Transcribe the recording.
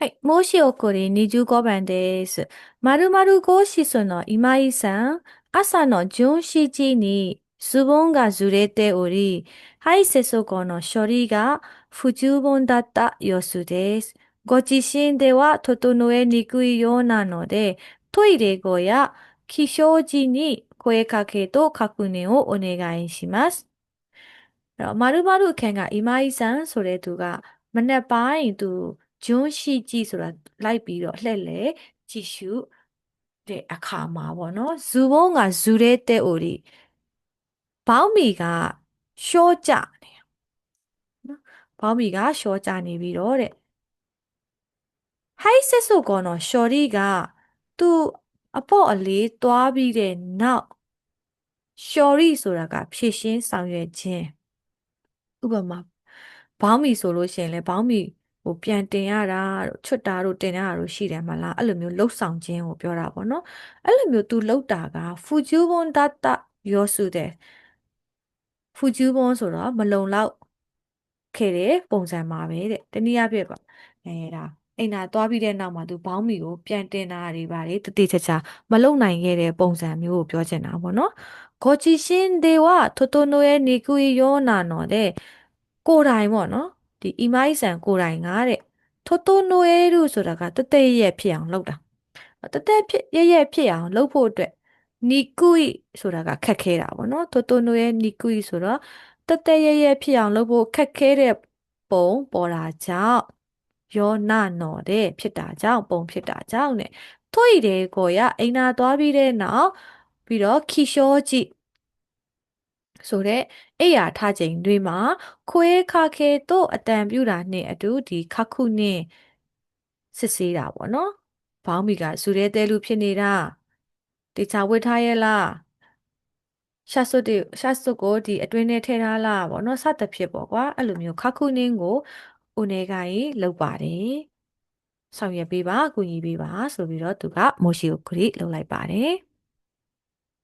はい。もし起こり25番です。〇〇号室の今井さん、朝の17時にズボンがずれており、排泄後の処理が不十分だった様子です。ご自身では整えにくいようなので、トイレ後や起床時に声かけと確認をお願いします。〇〇県が今井さん、それとが、မနေ့ပိုင်းသူ ဂျွန်းရှိကြည့်ဆိုတာလိုက်ပြီးတော့လှည့်လေကြည့်ရှုတဲ့အခါမှာပေါ့နော်ဇူဘုံကဇူရဲတဲ့ ổ ဒီဘောင်းမီကရှော့ကြနေနော်ဘောင်းမီကရှော့ကြနေပြီးတော့တဲ့ဟိုက်ဆက်ဆိုကောနော်ရှော်ရီကသူ့အပေါ့အလေးသွားပြီးတဲ့နောက်ရှော်ရီဆိုတာကဖြည့်ရှင်းဆောင်ရွက်ခြင်းဥပမာဘောင်းမီဆိုလို့ရှိရင်လည်းဘောင်းမီ ဟိုပြန်တင်ရတာတို့ချွတ်တာတို့တင်ရတာတို့ရှိတယ်မလားအဲ့လိုမျိုးလှုပ်ဆောင်ခြင်းကိုပြောတာပေါ့နော်အဲ့လိုမျိုး तू လှုပ်တာကဖူဂျူဘွန်ဒတ်တာယောစုတယ်ဖူဂျူဘွန်ဆိုတော့မလုံလောက်ခဲ့တဲ့ပုံစံပါပဲတဲ့တနည်းအားဖြင့်ပါအဲဒါအိမ်သာသွားပြီးတဲ့နောက်မှာသူဘောင်းမီကိုပြန်တင်တာတွေပါလေတတိချာချာမလုံနိုင်ခဲ့တဲ့ပုံစံမျိုးကိုပြောချင်တာပေါ့နော်ကိုချီရှင်ဒေဝထိုတိုနိုရဲ့နေကူယောနာနော်တဲ့ကိုတိုင်ပေါ့နော် ဒီအီမိုင်းဆန်ကိုယ်တိုင်ကတဲ့ထိုတိုနိုအဲရုဆိုတာကတသက်ရရဲ့ဖြစ်အောင်လုပ်တာတသက်ဖြစ်ရရဲ့ဖြစ်အောင်လုပ်ဖို့အတွက်နီကူီဆိုတာကခက်ခဲတာပေါ့နော်ထိုတိုနိုအဲနီကူီဆိုတော့တသက်ရရဲ့ဖြစ်အောင်လုပ်ဖို့ခက်ခဲတဲ့ပုံပေါ်တာကြောင့်ယောနာနော်တဲ့ဖြစ်တာကြောင့်ပုံဖြစ်တာကြောင့် ਨੇ ထွိတယ်ကိုရအိမ်နာသွားပြီးတဲ့နောက်ပြီးတော့ခီရှောကြည့် ဆိုတဲ့အိယာထချိန်တွေမှာခွေးခါခဲတို့အတန်ပြူတာနဲ့အတူဒီခခုနဲ့စစ်ဆေးတာပေါ့နော်။ဘောင်းမီကဇူရဲတဲလူဖြစ်နေတာတေချာဝတ်ထားရဲ့လားရှာစွတ်တွေရှာစွတ်ကိုဒီအတွင်းထဲထည့်ထားလားပေါ့နော်စသဖြင့်ပေါ့ကွာအဲ့လိုမျိုးခခုနင်းကိုဦးနေကကြီးလောက်ပါတယ်ဆောင်ရွက်ပေးပါအကူအညီပေးပါဆိုပြီးတော့သူကမိုရှိကိုခရီးလောက်လိုက်ပါတယ်